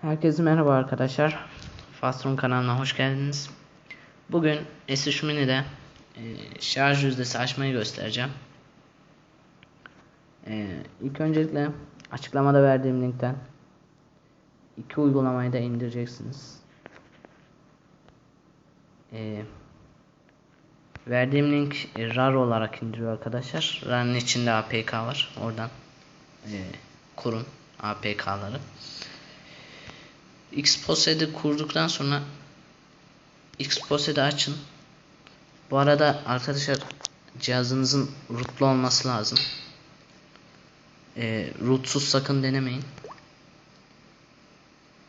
Herkese merhaba arkadaşlar. Fastron kanalına hoş geldiniz. Bugün S3 Mini'de e, şarj yüzdesi açmayı göstereceğim. E, ilk öncelikle açıklamada verdiğim linkten iki uygulamayı da indireceksiniz. E, verdiğim link e, RAR olarak indiriyor arkadaşlar. RAR'ın içinde APK var. Oradan e, kurun APK'ları. Xposed'i kurduktan sonra Xposed'i açın. Bu arada arkadaşlar cihazınızın rootlu olması lazım. E, rootsuz sakın denemeyin.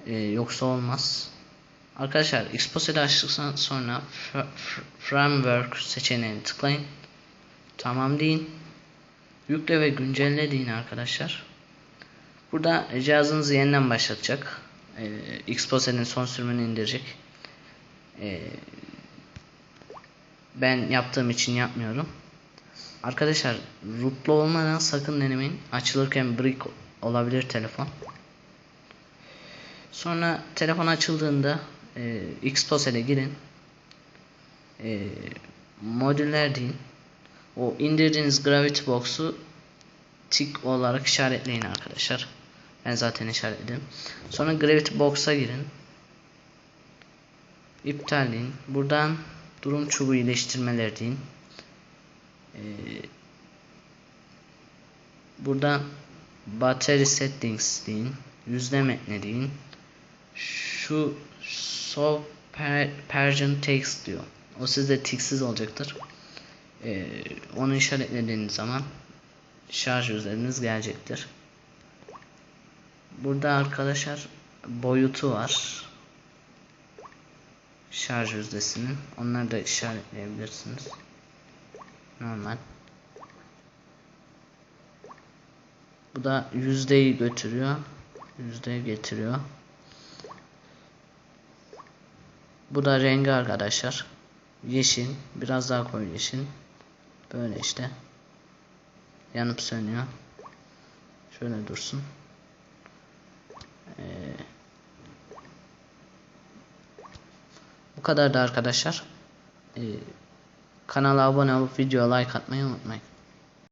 E, yoksa olmaz. Arkadaşlar Xposed'i açtıktan sonra Framework seçeneğini tıklayın. Tamam deyin. Yükle ve güncelle deyin arkadaşlar. Burada cihazınızı yeniden başlatacak e, Xpose'nin son sürümünü indirecek. E, ben yaptığım için yapmıyorum. Arkadaşlar rootlu olmadan sakın denemeyin. Açılırken brick olabilir telefon. Sonra telefon açıldığında e, Xpose'de girin. E, modüller deyin. O indirdiğiniz Gravity Box'u tik olarak işaretleyin arkadaşlar. Ben zaten işaretledim. Sonra Gravity Box'a girin. İptalleyin. Buradan durum çubuğu iyileştirmeler deyin. Ee, buradan Battery Settings deyin. Yüzde metne deyin. Şu So per, Persian Text diyor. O sizde tiksiz olacaktır. Ee, onu işaretlediğiniz zaman şarj yüzleriniz gelecektir. Burada arkadaşlar boyutu var. Şarj yüzdesinin. Onları da işaretleyebilirsiniz. Normal. Bu da yüzdeyi götürüyor. Yüzdeyi getiriyor. Bu da rengi arkadaşlar. Yeşil. Biraz daha koyu yeşil. Böyle işte. Yanıp sönüyor. Şöyle dursun. Bu kadar da arkadaşlar. Ee, kanala abone olup video like atmayı unutmayın.